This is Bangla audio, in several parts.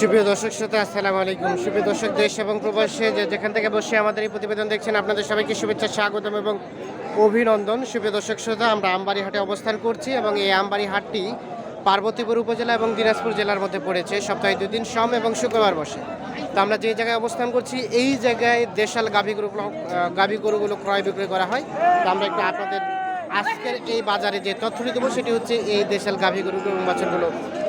সুপ্রিয় দর্শক শ্রোতা, আসসালামু আলাইকুম। সুপ্রিয় দর্শক, দেশ এবং প্রবাসে যে যেখান থেকে বসে আমাদের এই প্রতিবেদন দেখছেন, আপনাদের সবাইকে শুভেচ্ছা, স্বাগতম এবং অভিনন্দন। সুপ্রিয় দর্শক শ্রোতা, আমরা আমবাড়ি হাটে অবস্থান করছি এবং এই আমবাড়ি হাটটি পার্বতীপুর উপজেলা এবং দিনাজপুর জেলার মধ্যে পড়েছে। সপ্তাহে দুই দিন সোম এবং শুক্রবার বসে। তো আমরা যে জায়গায় অবস্থান করছি, এই জায়গায় দেশাল গাভী গরু গাভী গরুগুলো ক্রয় বিক্রয় করা হয়। তো আমরা একটু আপনাদের আজকের এই বাজারে যে তথ্যটি দেবো, সেটি হচ্ছে এই দেশাল গাভী গরু এবং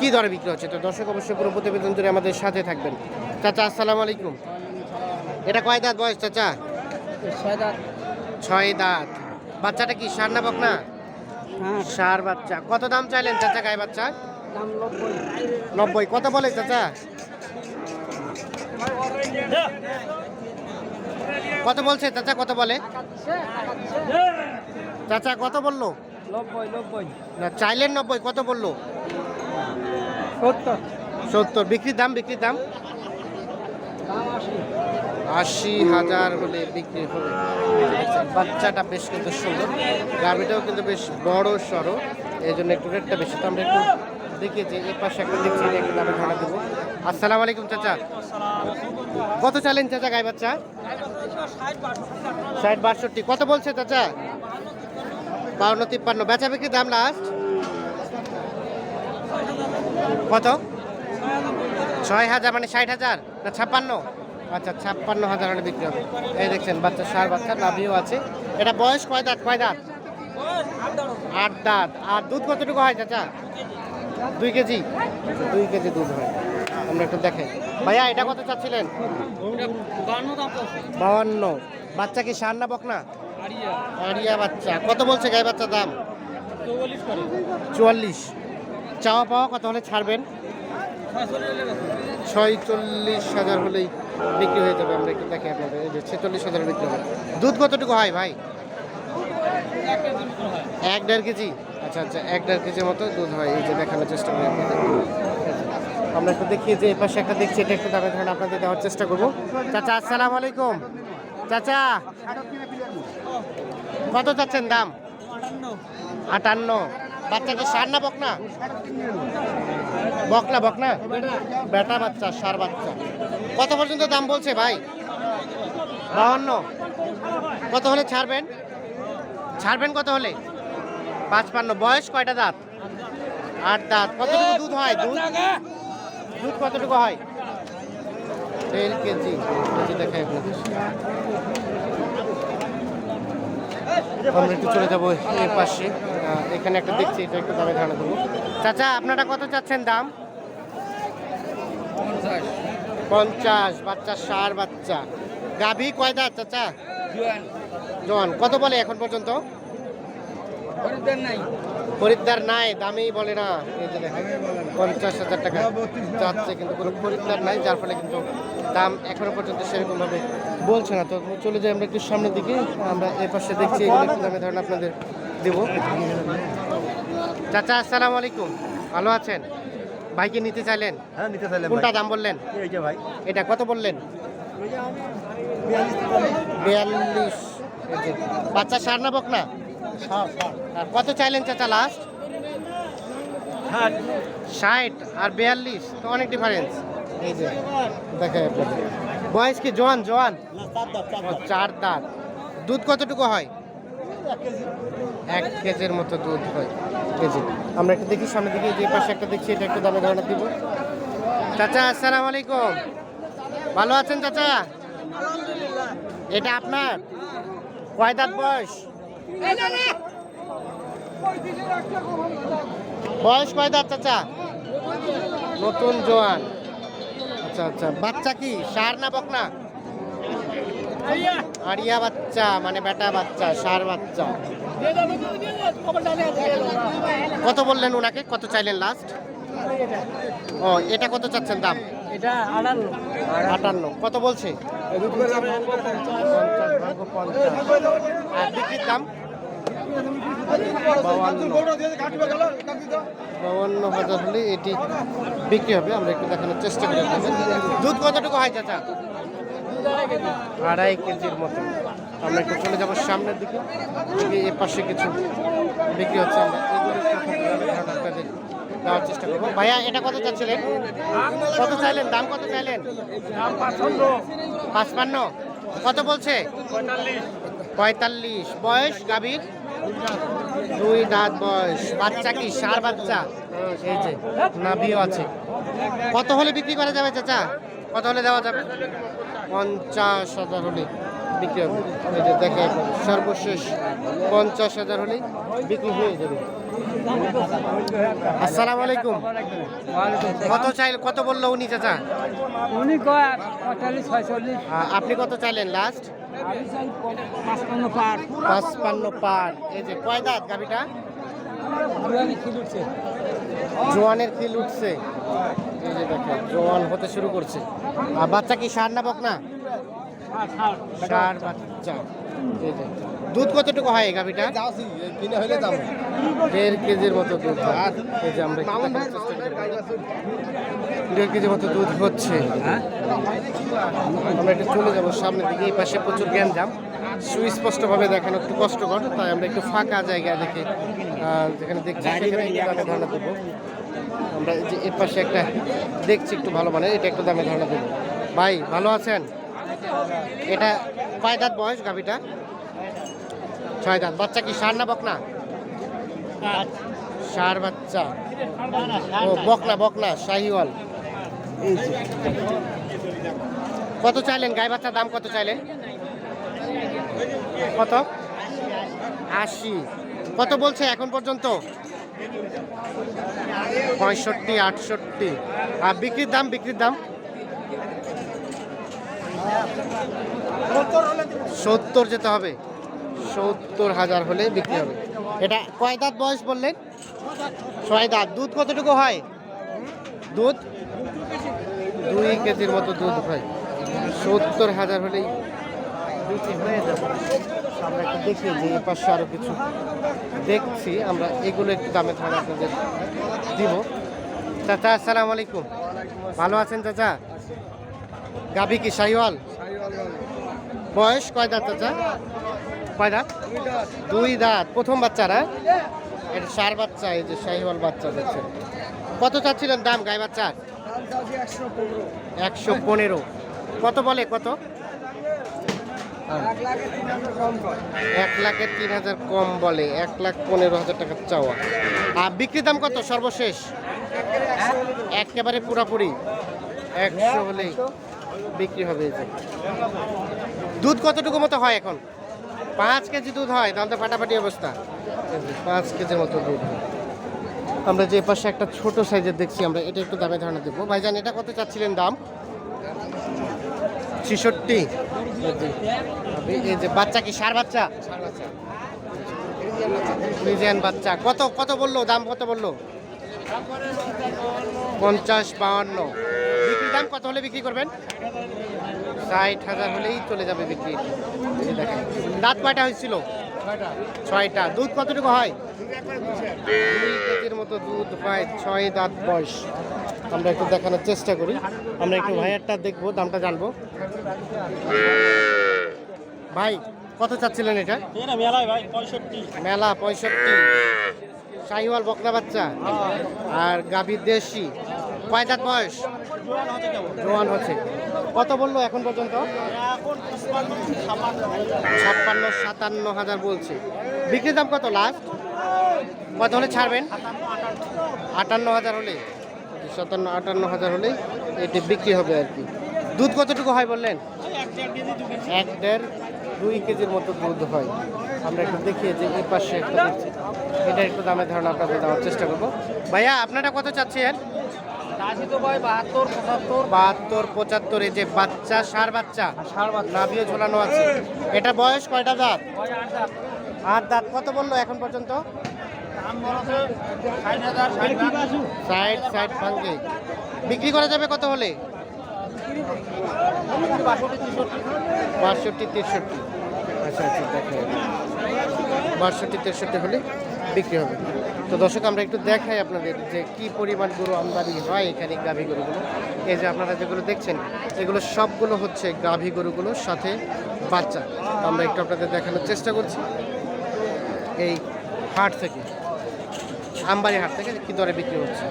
কি দরে বিক্রি হচ্ছে? তো দর্শক অবশ্যই পুরো প্রতিবেদন জুড়ে আমাদের সাথে থাকবেন। চাচা আসসালামু আলাইকুম। এটা কয় দাঁত বয়স চাচা? ছয় দাঁত। বাচ্চাটা কি সার না বকনা? সার বাচ্চা। কত দাম চাইলেন চাচা গায়ে বাচ্চা? নব্বই। কত বলে চাচা? কত বলছে চাচা? কত বলে? চাচা কত বলল? নব্বই নব্বই। না চাইলেন নব্বই। কত বলল? সত্তর। বিক্রির দাম বিক্রির দাম? আশি হাজার হলে বিক্রি হবে। বাচ্চাটা বেশ কিন্তু সুন্দর। গাভিটাও কিন্তু বেশ বড় সড়ো। এই জন্য একটু রেটটা বেশি। তো আমরা একটু দেখি যে পাশে একটা দেখছি একটু দামে ভাড়া দেবো। আসসালামু আলাইকুম, চাচা। কত চালেন চাচা গাই বাচ্চা? ষাট বাষট্টি। কত বলছে চাচা? বাউন্ন, তিপ্পান্ন। বেচা বিক্রি দাম লাস্ট কত? ছয় হাজার মানে ষাট হাজার? না, ছাপ্পান্ন? আচ্ছা ছাপ্পান্ন হাজার হলে বিক্রি হবে। এই দেখছেন, বাচ্চা, সার বাচ্চা, নাভিও আছে। এটা বয়স কয় দাঁত? কয় দাঁত? আট দাঁত। আর দুধ কতটুকু হয়, চাচা? দুই কেজি? দুই কেজি দুধ হয়। আমরা একটু দেখেন ভাইয়া, এটা কত চাচ্ছিলেন? বাউান্ন। বাচ্চা কি সার না বকনা? আরিয়া বাচ্চা। কত বলছে গায়ে বাচ্চা দাম? চুয়াল্লিশ। চাওয়া পাওয়া কত হলে ছাড়বেন? ছয়চল্লিশ হাজার হলেই বিক্রি হয়ে যাবে। আমরা একটু দেখি আপনাদের। এই যে ছেচল্লিশ হাজার বিক্রি হবে। দুধ কতটুকু হয় ভাই? এক দেড় কেজি? আচ্ছা আচ্ছা এক দেড় কেজির মতো দুধ হয়। এই যে দেখানোর চেষ্টা করি আপনাদের। আমরা একটু দেখি, যে এপাশে একটা দেখছি, এটা একটু দামে ধরেন আপনাদের দেওয়ার চেষ্টা করব। চাচা, আসসালামু আলাইকুম। চাচা, কত চাচ্ছেন দাম? আটান্ন। বাচ্চাটা সার না বক না? বকনা বকনা বকনা বেটা বাচ্চা সার বাচ্চা। কত পর্যন্ত দাম বলছে ভাই? বাহান্ন। কত হলে ছাড়বেন? ছাড়বেন কত হলে? পাঁচপান্ন। বয়স কয়টা দাঁত? আট দাঁত। কতটুকু দুধ হয়? দুধ? দুধ কতটুকু হয়? দেড় কেজি। কেজি আমরা একটু চলে যাব এর পাশে। এখানে একটা দেখছি এটা একটু দামে ধারণা দেবো চাচা আপনারা কত চাচ্ছেন দাম? পঞ্চাশ। বাচ্চা সার বাচ্চা। গাভী কয়দা দাঁত চাচা? জন কত বলে এখন পর্যন্ত? খরিদ্দার নাই। দামেই বলে না। এই যে দেখেন পঞ্চাশ হাজার টাকা যাচ্ছে কিন্তু কোনো খরিদ্দার নাই যার ফলে কিন্তু দাম এখনও পর্যন্ত সেরকমভাবে বলছে না। তো চলে যাই আমরা একটু সামনের দিকে আমরা এ পাশে দেখছি এগুলো একটু দামে ধরেন আপনাদের দেব। চাচা আসসালামু আলাইকুম। ভালো আছেন? ভাইকে নিতে চাইলেন? হ্যাঁ নিতে কোনটা দাম বললেন? ভাই। এটা কত বললেন? বিয়াল্লিশ। বাচ্চা সার না বক না আর কত চাইলেন চাচা লাস্ট হ্যাঁ ষাট আর বিয়াল্লিশ তো অনেক ডিফারেন্স এই যে দেখাই আপনাদের। বয়স কি? জোয়ান জোয়ান? চার দাঁত। দুধ কতটুকু হয়? এক কেজির মতো দুধ হয়। কেজি আমরা একটু দেখি সামনের দিকে যে পাশে একটা দেখছি এটা একটু দামে ধারণা দিব। চাচা আসসালাম আলাইকুম। ভালো আছেন চাচা? এটা আপনার? কয় দাঁত বয়স? বয়স কয় দাঁত চাচা? নতুন জোয়ান। আচ্ছা আচ্ছা। বাচ্চা কি? সার না বকনা? আরিয়া। বাচ্চা মানে বেটা বাচ্চা সার বাচ্চা। কত বললেন ওনাকে কত চাইলেন লাস্ট ও এটা কত চাচ্ছেন দাম? এটা আটান্ন। আটান্ন। কত বলছে? আর বিক্রির দাম? বাউান্ন হাজার হলে এটি বিক্রি হবে। আমরা একটু দেখানোর চেষ্টা করি দুধ কতটুকু হয় চাচা? আড়াই কেজির মতো। আমরা একটু চলে যাব সামনের দিকে। এ পাশে কিছু বিক্রি হচ্ছে আমরা আপনাদের দেওয়ার চেষ্টা করব। ভাইয়া এটা কত চাচ্ছিলেন? কত চাইলেন? দাম কত চাইলেন? পাঁচপান্ন। কত বলছে? পঁয়তাল্লিশ। বয়স গাভীর? দুই দাঁত বয়স। বাচ্চা কি? সার বাচ্চা? এই যে নাভিও আছে। কত হলে বিক্রি করা যাবে চাচা? কত হলে দেওয়া যাবে? পঞ্চাশ হাজার হলে বিক্রি হবে। এই যে দেখে সর্বশেষ পঞ্চাশ হাজার হলে বিক্রি হয়ে যাবে। আসসালামু আলাইকুম। কত চাইল কত বলল উনি চাচা? উনি আপনি কত চাইলেন লাস্ট পাঁচপান্ন পার। পাঁচপান্ন পার। এই যে কয় দাঁত গাভিটা? জোয়ানের খিল উঠছে। এই যে দেখো জোয়ান হতে শুরু করছে। আর বাচ্চা কি সার না বকনা? সার বাচ্চা। এই যে দুধ কতটুকু হয় গাভিটা? দেড় কেজির মতো দুধ এই যে আমরা একটু দেখার চেষ্টা করি। দেড় কেজির মতো দুধ হচ্ছে আমরা একটু চলে যাব সামনের দিকে এই পাশে প্রচুর গ্যাঞ্জাম। সুস্পষ্টভাবে দেখানো একটু কষ্টকর তাই আমরা একটু ফাঁকা জায়গায় দেখে যেখানে দেখছি সেখানে দামে ধারণা দেবো। আমরা এই যে এর পাশে একটা দেখছি একটু ভালো মানে এটা একটু দামে ধারণা দেবো। ভাই ভালো আছেন? এটা কয় দাঁত বয়স গাভিটা? ছয় দাঁত। বাচ্চা কি সার না বকনা? সার বাচ্চা। ও বকনা বকনা শাহিওয়াল। কত চাইলেন? গাই বাচ্চার দাম কত চাইলেন? কত? আশি। কত বলছে এখন পর্যন্ত? পঁয়ষট্টি, আটষট্টি। আর বিক্রির দাম বিক্রির দাম? সত্তর যেতে হবে। সত্তর হাজার হলে বিক্রি হবে। এটা কয় দাঁত বয়স বললেন? ছয় দাঁত। দুধ কতটুকু হয়? দুধ। দুই কেজির মতো দুধ হয় সত্তর হাজার হলেই হয়ে যাবে আমরা একটু দেখি যে এ পাশে আরও কিছু দেখছি। আমরা এগুলো একটু দামে ধারণা আপনাদের দিব। চাচা, আসসালামু আলাইকুম। ভালো আছেন চাচা? গাভি কি, শাহিওয়াল? বয়স কয় দাঁত চাচা? কয় দাঁত? দুই দাঁত। প্রথম বাচ্চারা এটা সার বাচ্চা, এই যে শাহিওয়াল বাচ্চা দেখছেন। কত চাচ্ছিলেন দাম গাই বাচ্চার? একশো পনেরো। কত বলে কত? এক লাখে তিন হাজার কম বলে, এক লাখ পনেরো হাজার টাকা চাওয়া। আর বিক্রি দাম কত সর্বশেষ? একেবারে পুরাপুরি। একশো হলেই বিক্রি হবে। দুধ কতটুকু মতো হয় এখন? পাঁচ কেজি দুধ হয়, তাহলে তো ফাটাফাটি অবস্থা। পাঁচ কেজির মতো দুধ হয়। আমরা যে পাশে একটা ছোট সাইজের দেখছি আমরা, এটা একটু দামে ধারণা দেবো। ভাইজান, এটা কত চাচ্ছিলেন দাম? ছেষট্টি। এই যে বাচ্চা কি সার বাচ্চা? বাচ্চা। কত কত বলল? দাম কত বলল? পঞ্চাশ বাউান্ন। বিক্রির দাম কত হলে বিক্রি করবেন? ষাট হাজার হলেই চলে যাবে বিক্রি। দাঁত কয়টা হয়েছিল? ছয়টা? দুধ কতটুকু হয়? দুই কেজির মতো দুধ হয় ছয় দাঁত বয়স। আমরা একটু দেখানোর চেষ্টা করি। আমরা একটু ভাইয়ারটা দেখব দামটা জানব। ভাই কত চাচ্ছিলেন এটা? মেলা পঁয়ষট্টি। শাহিওয়াল বকনা বাচ্চা। আর গাভীর দেশি। কয় দাঁত বয়স? জোয়ান হচ্ছে। কত বলল এখন পর্যন্ত? ছাপ্পান্ন, সাতান্ন হাজার বলছে। বিক্রির দাম কত লাস্ট কত হলে ছাড়বেন? আটান্ন হাজার হলে। সাতান্ন, আটান্ন হাজার হলেই এটি বিক্রি হবে আর কি। দুধ কতটুকু হয় বললেন? এক দেড় দুই কেজির মতো দুধ হয়। আমরা একটু দেখিয়ে যে এই পাশে একটা এটা একটু দামের ধারণা আপনাদের দেওয়ার চেষ্টা করব। ভাইয়া, আপনারা কত চাচ্ছেন? বাহাত্তর পঁচাত্তর এই যে বাচ্চা সার বাচ্চা সার বাচ্চা। নাভিও ঝোলানো আছে। এটা বয়স কয়টা দাঁত? আট দাঁত? কত বলল এখন পর্যন্ত? ষাট ভাঙ্গে বিক্রি করা যাবে কত হলে? বাষট্টি তেষট্টি। আচ্ছা আচ্ছা দেখেন বাষট্টি তেষট্টি হলে বিক্রি হবে। তো দর্শক, আমরা একটু দেখাই আপনাদের যে কি পরিমাণ গরু আমদানি হয় এখানে গাভী গরুগুলো। এই যে আপনারা যেগুলো দেখছেন, এগুলো সবগুলো হচ্ছে গাভী গরুগুলোর সাথে বাচ্চা। আমরা একটু আপনাদের দেখানোর চেষ্টা করছি। এই হাট থেকে, আমবাড়ি হাট থেকে কি দরে বিক্রি হচ্ছে?